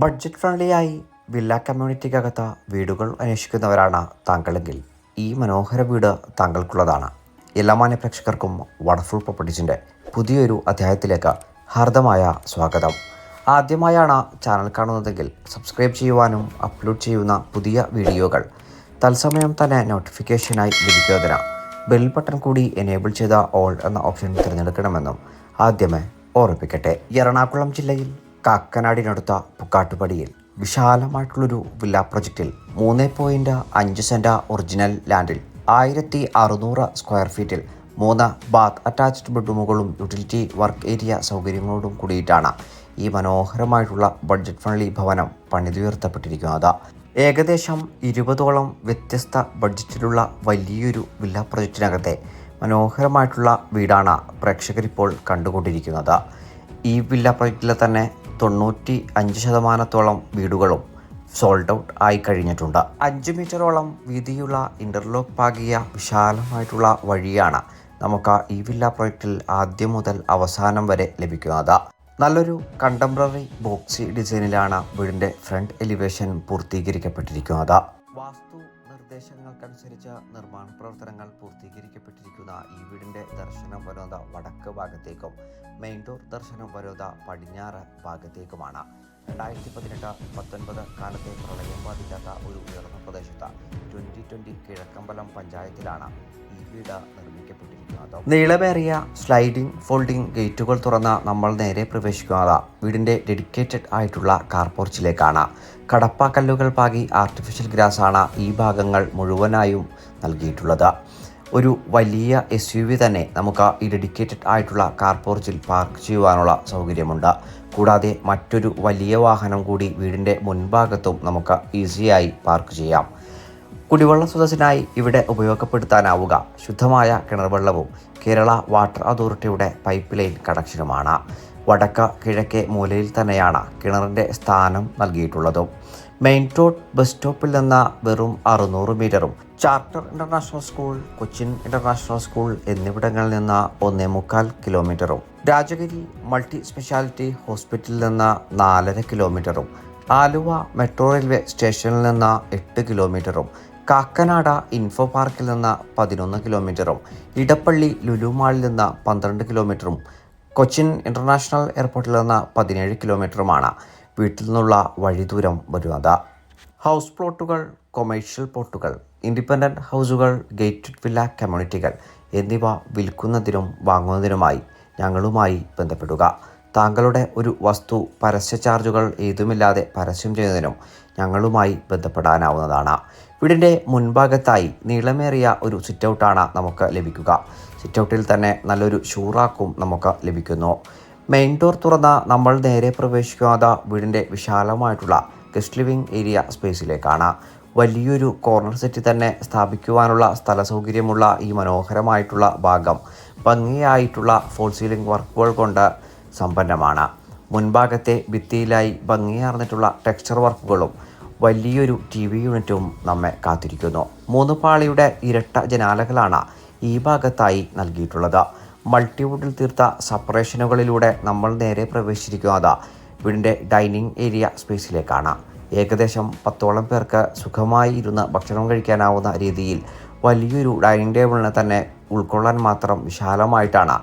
Budget ഫ്രണ്ട്ലിയായി villa കമ്മ്യൂണിറ്റിക്കകത്ത് വീടുകൾ അന്വേഷിക്കുന്നവരാണ് താങ്കളെങ്കിൽ ഈ മനോഹര വീട് താങ്കൾക്കുള്ളതാണ്. എല്ലാ മാന്യ പ്രേക്ഷകർക്കും വണ്ടർഫുൾ പ്രോപ്പർട്ടീസിന്റെ പുതിയൊരു അധ്യായത്തിലേക്ക് ഹാർദമായ സ്വാഗതം. ആദ്യമായാണ് ചാനൽ കാണുന്നതെങ്കിൽ സബ്സ്ക്രൈബ് ചെയ്യുവാനും അപ്ലോഡ് ചെയ്യുന്ന പുതിയ വീഡിയോകൾ തത്സമയം തന്നെ നോട്ടിഫിക്കേഷനായി ലഭിക്കുന്നതിന് ബെൽ ബട്ടൺ കൂടി എനേബിൾ ചെയ്ത ഓൾ എന്ന ഓപ്ഷൻ തിരഞ്ഞെടുക്കണമെന്നും ആദ്യമേ ഓർമ്മിപ്പിക്കട്ടെ. എറണാകുളം ജില്ലയിൽ കാക്കനാടിനടുത്ത പുക്കാട്ടുപടിയിൽ വിശാലമായിട്ടുള്ളൊരു വില്ല പ്രൊജക്റ്റിൽ മൂന്ന് പോയിന്റ് അഞ്ച് സെന്റ ഒറിജിനൽ ലാൻഡിൽ ആയിരത്തി അറുന്നൂറ് സ്ക്വയർ ഫീറ്റിൽ മൂന്ന് ബാത്ത് അറ്റാച്ച്ഡ് ബെഡ്റൂമുകളും യൂട്ടിലിറ്റി വർക്ക് ഏരിയ സൗകര്യങ്ങളോടും കൂടിയിട്ടാണ് ഈ മനോഹരമായിട്ടുള്ള ബഡ്ജറ്റ് ഫ്രണ്ട്ലി ഭവനം പണിതുയർത്തപ്പെട്ടിരിക്കുന്നത്. ഏകദേശം ഇരുപതോളം വ്യത്യസ്ത ബഡ്ജറ്റിലുള്ള വലിയൊരു വില്ല പ്രൊജക്റ്റിനകത്തെ മനോഹരമായിട്ടുള്ള വീടാണ് പ്രേക്ഷകരിപ്പോൾ കണ്ടുകൊണ്ടിരിക്കുന്നത്. ഈ വില്ല പ്രൊജക്റ്റിലെ തന്നെ തൊണ്ണൂറ്റി അഞ്ച് ശതമാനത്തോളം വീടുകളും സോൾഡ് ഔട്ട് ആയി കഴിഞ്ഞിട്ടുണ്ട്. അഞ്ച് മീറ്ററോളം വീതിയുള്ള ഇന്റർലോക്ക് പാകിയ വിശാലമായിട്ടുള്ള വഴിയാണ് നമുക്ക് ഈ വില്ല പ്രോജക്റ്റിൽ ആദ്യം മുതൽ അവസാനം വരെ ലഭിക്കുന്നത്. നല്ലൊരു കണ്ടംപററി ബോക്സി ഡിസൈനിലാണ് വീടിന്റെ ഫ്രണ്ട് എലിവേഷൻ പൂർത്തീകരിക്കപ്പെട്ടിരിക്കുന്നത്. വാസ്തു നിർദ്ദേശങ്ങൾക്കനുസരിച്ച് നിർമ്മാണ പ്രവർത്തനങ്ങൾ പൂർത്തീകരിക്കപ്പെട്ടിരിക്കുന്ന ഈ വീടിന്റെ ദർശനം വരുന്നത് വടക്ക് ഭാഗത്തേക്കും മെയിൻ ഡോർ ദർശനം വരുന്നത് പടിഞ്ഞാറ് ഭാഗത്തേക്കുമാണ്. രണ്ടായിരത്തി പതിനെട്ട് പത്തൊൻപത് കാലത്തെ പ്രളയം ബാധിക്കാത്ത ഒരു ഉയർന്ന പ്രദേശത്ത് ട്വന്റി ട്വന്റി കിഴക്കമ്പലം പഞ്ചായത്തിലാണ് ഈ വീട് നിർമ്മിക്കപ്പെട്ടിരിക്കുന്നത്. നീളമേറിയ സ്ലൈഡിംഗ് ഫോൾഡിംഗ് ഗേറ്റുകൾ തുറന്ന് നമ്മൾ നേരെ പ്രവേശിക്കുന്നത്. വീടിന്റെ ഡെഡിക്കേറ്റഡ് ആയിട്ടുള്ള കാർപോർച്ചിലേക്കാണ് കടപ്പാക്കല്ലുകൾ കടപ്പ പാകി ആർട്ടിഫിഷ്യൽ ഗ്രാസ് ആണ് ഈ ഭാഗങ്ങൾ മുഴുവനായും നൽകിയിട്ടുള്ളത്. ഒരു വലിയ എസ് യു വി തന്നെ നമുക്ക് ഈ ഡെഡിക്കേറ്റഡ് ആയിട്ടുള്ള കാർ പോർച്ചിൽ പാർക്ക് ചെയ്യുവാനുള്ള സൗകര്യമുണ്ട്. കൂടാതെ മറ്റൊരു വലിയ വാഹനം കൂടി വീടിന്റെ മുൻഭാഗത്തും നമുക്ക് ഈസിയായി പാർക്ക് ചെയ്യാം. കുടിവെള്ള സ്രോതസ്സിനായി ഇവിടെ ഉപയോഗപ്പെടുത്താനാവുക. ശുദ്ധമായ കിണർവെള്ളവും കേരള വാട്ടർ അതോറിറ്റിയുടെ പൈപ്പ് ലൈൻ കണക്ഷനുമാണ് വടക്ക കിഴക്കേ മൂലയിൽ തന്നെയാണ് കിണറിന്റെ സ്ഥാനം നൽകിയിട്ടുള്ളതും. മെയിൻ റോഡ് ബസ് സ്റ്റോപ്പിൽ നിന്ന് വെറും അറുന്നൂറ് മീറ്ററും. Charter international school Cochin international school എന്നിവിടങ്ങളിൽ നിന്ന് ഒന്നേ മുക്കാൽ കിലോമീറ്ററും. രാജഗിരി മൾട്ടി സ്പെഷ്യാലിറ്റി ഹോസ്പിറ്റലിൽ നിന്ന് നാലര കിലോമീറ്ററും. ആലുവ മെട്രോ റെയിൽവേ സ്റ്റേഷനിൽ നിന്ന് എട്ട് കിലോമീറ്ററും. കാക്കനാട ഇൻഫോ പാർക്കിൽ നിന്ന് പതിനൊന്ന് കിലോമീറ്ററും. ഇടപ്പള്ളി ലുലുമാളിൽ നിന്ന് പന്ത്രണ്ട് കിലോമീറ്ററും. കൊച്ചിൻ ഇന്റർനാഷണൽ എയർപോർട്ടിൽ നിന്ന് പതിനേഴ് കിലോമീറ്ററുമാണ്. വീട്ടിൽ നിന്നുള്ള വഴിദൂരം വരുന്നത് ഹൗസ് പ്ലോട്ടുകൾ കൊമേഴ്ഷ്യൽ പ്ലോട്ടുകൾ ഇൻഡിപെൻഡന്റ് ഹൗസുകൾ ഗേറ്റഡ് വില്ല കമ്മ്യൂണിറ്റികൾ എന്നിവ വിൽക്കുന്നതിനും വാങ്ങുന്നതിനുമായി ഞങ്ങളുമായി ബന്ധപ്പെടുക. താങ്കളുടെ ഒരു വസ്തു പരസ്യ ചാർജുകൾ ഏതുമില്ലാതെ പരസ്യം ചെയ്യുന്നതിനും ഞങ്ങളുമായി ബന്ധപ്പെടാനാവുന്നതാണ്. വീടിന്റെ മുൻഭാഗത്തായി നീളമേറിയ ഒരു സിറ്റൗട്ടാണ് നമുക്ക് ലഭിക്കുക. സിറ്റൗട്ടിൽ തന്നെ നല്ലൊരു ഷൂറാക്കും നമുക്ക് ലഭിക്കുന്നു. മെയിൻ ഡോർ തുറന്ന നമ്മൾ നേരെ പ്രവേശിക്കാതെ വീടിന്റെ വിശാലമായിട്ടുള്ള ഗസ്റ്റ് ലിവിംഗ് ഏരിയ സ്പേസിലേക്കാണ്. വലിയൊരു കോർണർ സെറ്റ് തന്നെ സ്ഥാപിക്കുവാനുള്ള സ്ഥല സൗകര്യമുള്ള ഈ മനോഹരമായിട്ടുള്ള ഭാഗം ഭംഗിയായിട്ടുള്ള ഫോൾ സീലിംഗ് വർക്കുകൾ കൊണ്ട് സമ്പന്നമാണ്. മുൻഭാഗത്തെ ഭിത്തിയിലായി ഭംഗിയാർന്നിട്ടുള്ള ടെക്സ്ചർ വർക്കുകളും വലിയൊരു ടി വി യൂണിറ്റും നമ്മെ കാത്തിരിക്കുന്നു. മൂന്ന് പാളിയുടെ ഇരട്ട ജനാലകളാണ് ഈ ഭാഗത്തായി നൽകിയിട്ടുള്ളത്. മൾട്ടിവുഡിൽ തീർത്ത സപ്പറേഷനുകളിലൂടെ നമ്മൾ നേരെ പ്രവേശിച്ചിരിക്കുന്നത് വീടിന്റെ ഡൈനിങ് ഏരിയ സ്പേസിലേക്കാണ്. ഏകദേശം പത്തോളം പേർക്ക് സുഖമായി ഇരുന്ന് ഭക്ഷണം കഴിക്കാനാവുന്ന രീതിയിൽ വലിയൊരു ഡൈനിങ് ടേബിളിനെ തന്നെ ഉൾക്കൊള്ളാൻ മാത്രം വിശാലമായിട്ടാണ്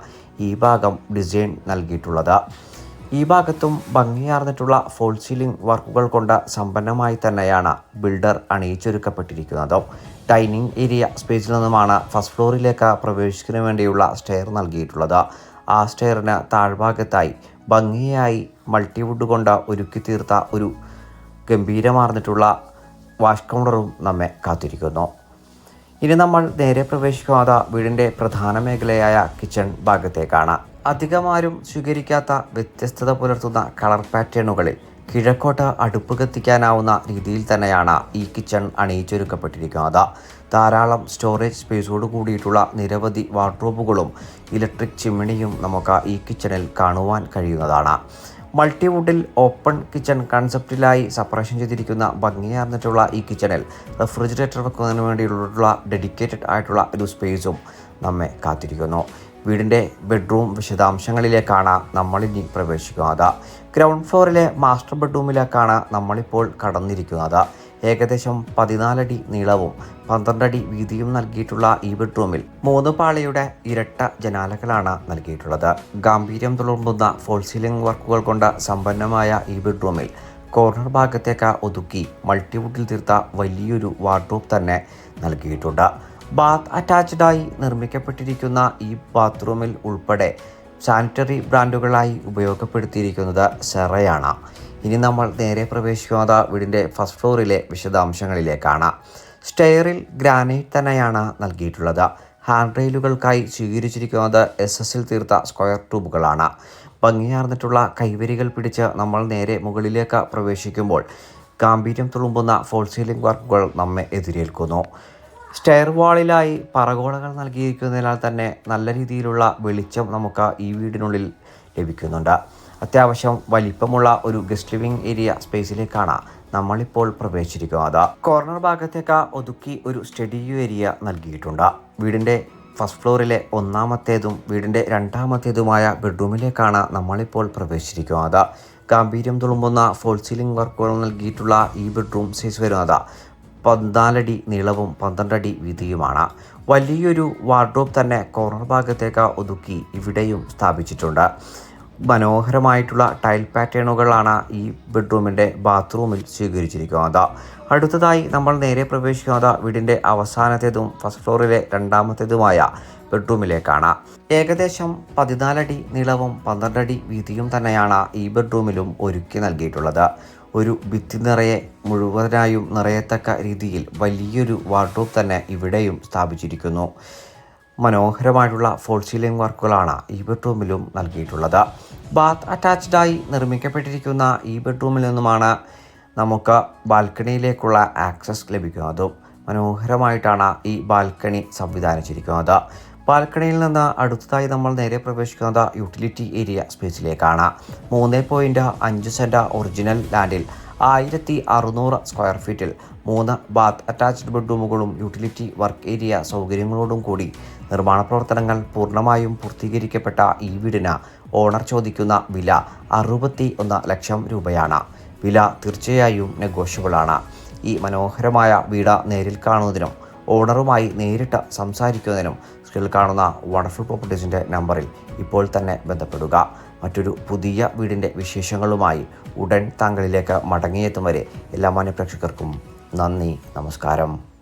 ഈ ഭാഗം ഡിസൈൻ നൽകിയിട്ടുള്ളത്. ഈ ഭാഗത്തും ഭംഗിയാർന്നിട്ടുള്ള ഫോൾ സീലിംഗ് വർക്കുകൾ കൊണ്ട് സമ്പന്നമായി തന്നെയാണ് ബിൽഡർ അണിയിച്ചൊരുക്കപ്പെട്ടിരിക്കുന്നത്. ഡൈനിങ് ഏരിയ സ്പേസിൽ നിന്നുമാണ് ഫസ്റ്റ് ഫ്ലോറിലേക്ക് പ്രവേശിക്കുന്നതിന് വേണ്ടിയുള്ള സ്റ്റെയർ നൽകിയിട്ടുള്ളത്. ആ സ്റ്റെയറിന് താഴ്ഭാഗത്തായി ഭംഗിയായി മൾട്ടിവുഡ് കൊണ്ട് ഒരുക്കി തീർത്ത ഒരു ഗംഭീരമാർന്നിട്ടുള്ള വാഷ് കൗണ്ടറും നമ്മെ കാത്തിരിക്കുന്നു. ഇനി നമ്മൾ നേരെ പ്രവേശിക്കാതെ വീടിന്റെ പ്രധാന മേഖലയായ കിച്ചൺ ഭാഗത്തേക്കാണ്. അധികമാരും സ്വീകരിക്കാത്ത വ്യത്യസ്തത പുലർത്തുന്ന കളർ പാറ്റേണുകളിൽ കിഴക്കോട്ട് അടുപ്പ് കത്തിക്കാനാവുന്ന രീതിയിൽ തന്നെയാണ് ഈ കിച്ചൺ അണിയിച്ചൊരുക്കപ്പെട്ടിരിക്കുന്നത്. ധാരാളം സ്റ്റോറേജ് സ്പേസോട് കൂടിയിട്ടുള്ള നിരവധി വാർഡ്രോബുകളും ഇലക്ട്രിക് ചിമ്മിണിയും നമുക്ക് ഈ കിച്ചണിൽ കാണുവാൻ കഴിയുന്നതാണ്. മൾട്ടിവുഡിൽ ഓപ്പൺ കിച്ചൺ കൺസെപ്റ്റിലായി സെപ്പറേഷൻ ചെയ്തിരിക്കുന്ന ഭംഗിയാർന്നിട്ടുള്ള ഈ കിച്ചണിൽ റെഫ്രിജറേറ്റർ വെക്കുന്നതിന് വേണ്ടിയുള്ള ഡെഡിക്കേറ്റഡ് ആയിട്ടുള്ള ഒരു സ്പേസും നമ്മെ കാത്തിരിക്കുന്നു. വീടിന്റെ ബെഡ്റൂം വിശദാംശങ്ങളിലേക്കാണ് നമ്മളിനി പ്രവേശിക്കുന്നത്. ഗ്രൗണ്ട് ഫ്ലോറിലെ മാസ്റ്റർ ബെഡ്റൂമിലേക്കാണ് നമ്മളിപ്പോൾ കടന്നിരിക്കുന്നത്. ഏകദേശം പതിനാലടി നീളവും പന്ത്രണ്ടടി വീതിയും നൽകിയിട്ടുള്ള ഈ ബെഡ്റൂമിൽ മൂന്ന് പാളിയുടെ ഇരട്ട ജനാലകളാണ് നൽകിയിട്ടുള്ളത്. ഗാംഭീര്യം തുളുമ്പുന്ന ഫോൾ സീലിംഗ് വർക്കുകൾ കൊണ്ട് സമ്പന്നമായ ഈ ബെഡ്റൂമിൽ കോർണർ ഭാഗത്തേക്ക് ഒതുക്കി മൾട്ടിവുഡിൽ തീർത്ത വലിയൊരു വാർഡ്രോബ് തന്നെ നൽകിയിട്ടുണ്ട്. ബാത്ത് അറ്റാച്ച്ഡായി നിർമ്മിക്കപ്പെട്ടിരിക്കുന്ന ഈ ബാത്റൂമിൽ ഉൾപ്പെടെ സാനിറ്ററി ബ്രാൻഡുകളായി ഉപയോഗപ്പെടുത്തിയിരിക്കുന്നത് സെറയാണ്. ഇനി നമ്മൾ നേരെ പ്രവേശിക്കുന്നത് വീടിന്റെ ഫസ്റ്റ് ഫ്ലോറിലെ വിശദാംശങ്ങളിലേക്കാണ്. സ്റ്റെയറിൽ ഗ്രാനൈറ്റ് തന്നെയാണ് നൽകിയിട്ടുള്ളത്. ഹാൻഡ് റെയിലുകൾക്കായി സ്വീകരിച്ചിരിക്കുന്നത് എസ് എസിൽ തീർത്ത സ്ക്വയർ ട്യൂബുകളാണ്. ഭംഗിയാർന്നിട്ടുള്ള കൈവരികൾ പിടിച്ച് നമ്മൾ നേരെ മുകളിലേക്ക് പ്രവേശിക്കുമ്പോൾ ഗാംഭീര്യം തുളുമ്പുന്ന ഫോൾ സീലിംഗ് വർക്കുകൾ നമ്മെ എതിരേൽക്കുന്നു. സ്റ്റെയർ വാളിലായി പറകോളകൾ നൽകിയിരിക്കുന്നതിനാൽ തന്നെ നല്ല രീതിയിലുള്ള വെളിച്ചം നമുക്ക് ഈ വീടിനുള്ളിൽ ലഭിക്കുന്നുണ്ട്. അത്യാവശ്യം വലിപ്പമുള്ള ഒരു ഗസ്റ്റ് ലിവിംഗ് ഏരിയ സ്പേസിലേക്കാണ് നമ്മളിപ്പോൾ പ്രവേശിച്ചിരിക്കുന്നത്. കോർണർ ഭാഗത്തേക്ക് ഒതുക്കി ഒരു സ്റ്റഡി ഏരിയ നൽകിയിട്ടുണ്ട്. വീടിന്റെ ഫസ്റ്റ് ഫ്ലോറിലെ ഒന്നാമത്തേതും വീടിന്റെ രണ്ടാമത്തേതുമായ ബെഡ്റൂമിലേക്കാണ് നമ്മളിപ്പോൾ പ്രവേശിച്ചിരിക്കുന്നത്. ഗാംഭീര്യം തുളുമ്പുന്ന ഫോൾ സീലിംഗ് വർക്കുകൾ നൽകിയിട്ടുള്ള ഈ ബെഡ്റൂം സൈസ് വരുന്നത് പതിനാലടി നീളവും പന്ത്രണ്ടടി വീതിയുമാണ്. വലിയൊരു വാർഡ്രോബ് തന്നെ കോർണർ ഭാഗത്തേക്ക് ഒതുക്കി ഇവിടെയും സ്ഥാപിച്ചിട്ടുണ്ട്. മനോഹരമായിട്ടുള്ള ടൈൽ പാറ്റേണുകളാണ് ഈ ബെഡ്റൂമിന്റെ ബാത്റൂമിൽ സ്വീകരിച്ചിരിക്കുന്നത്. അടുത്തതായി നമ്മൾ നേരെ പ്രവേശിക്കുന്നത് വീടിന്റെ അവസാനത്തേതും ഫസ്റ്റ് ഫ്ലോറിലെ രണ്ടാമത്തേതുമായ ബെഡ്റൂമിലേക്കാണ്. ഏകദേശം പതിനാലടി നീളവും പന്ത്രണ്ടടി വീതിയും തന്നെയാണ് ഈ ബെഡ്റൂമിലും ഒരുക്കി നൽകിയിട്ടുള്ളത്. ഒരു ഭിത്തി നിറയെ മുഴുവനായും നിറയത്തക്ക രീതിയിൽ വലിയൊരു വാർഡ്രോബ് തന്നെ ഇവിടെയും സ്ഥാപിച്ചിരിക്കുന്നു. മനോഹരമായിട്ടുള്ള ഫോൾ സീലിംഗ് വർക്കുകളാണ് ഈ ബെഡ്റൂമിലും നൽകിയിട്ടുള്ളത്. ബാത്ത് അറ്റാച്ച്ഡായി നിർമ്മിക്കപ്പെട്ടിരിക്കുന്ന ഈ ബെഡ്റൂമിൽ നിന്നുമാണ് നമുക്ക് ബാൽക്കണിയിലേക്കുള്ള ആക്സസ് ലഭിക്കുന്നതും മനോഹരമായിട്ടാണ് ഈ ബാൽക്കണി സംവിധാനിച്ചിരിക്കുന്നത്. ബാൽക്കണിയിൽ നിന്ന് അടുത്തതായി നമ്മൾ നേരെ പ്രവേശിക്കുന്നത് യൂട്ടിലിറ്റി ഏരിയ സ്പേസിലേക്കാണ്. മൂന്ന് പോയിന്റ് അഞ്ച് സെന്റ് ഒറിജിനൽ ലാൻഡിൽ ആയിരത്തി അറുന്നൂറ് സ്ക്വയർ ഫീറ്റിൽ മൂന്ന് ബാത്ത് അറ്റാച്ച്ഡ് ബെഡ്റൂമുകളും യൂട്ടിലിറ്റി വർക്ക് ഏരിയ സൗകര്യങ്ങളോടും കൂടി നിർമ്മാണ പ്രവർത്തനങ്ങൾ പൂർണമായും പൂർത്തീകരിക്കപ്പെട്ട ഈ വീടിന് ഓണർ ചോദിക്കുന്ന വില അറുപത്തി ഒന്ന് ലക്ഷം രൂപയാണ്. വില തീർച്ചയായും നെഗോഷ്യബിളാണ് ഈ മനോഹരമായ വീട് നേരിൽ കാണുന്നതിനും ഓണറുമായി നേരിട്ട് സംസാരിക്കുന്നതിനും സ്ക്രീനിൽ കാണുന്ന വണ്ടർഫുൾ പ്രോപ്പർട്ടീസിന്റെ നമ്പറിൽ ഇപ്പോൾ തന്നെ ബന്ധപ്പെടുക. മറ്റൊരു പുതിയ വീടിന്റെ വിശേഷങ്ങളുമായി ഉടൻ താങ്കളിലേക്ക് മടങ്ങിയെത്തും വരെ എല്ലാ മാന്യപ്രേക്ഷകർക്കും നന്ദി നമസ്കാരം.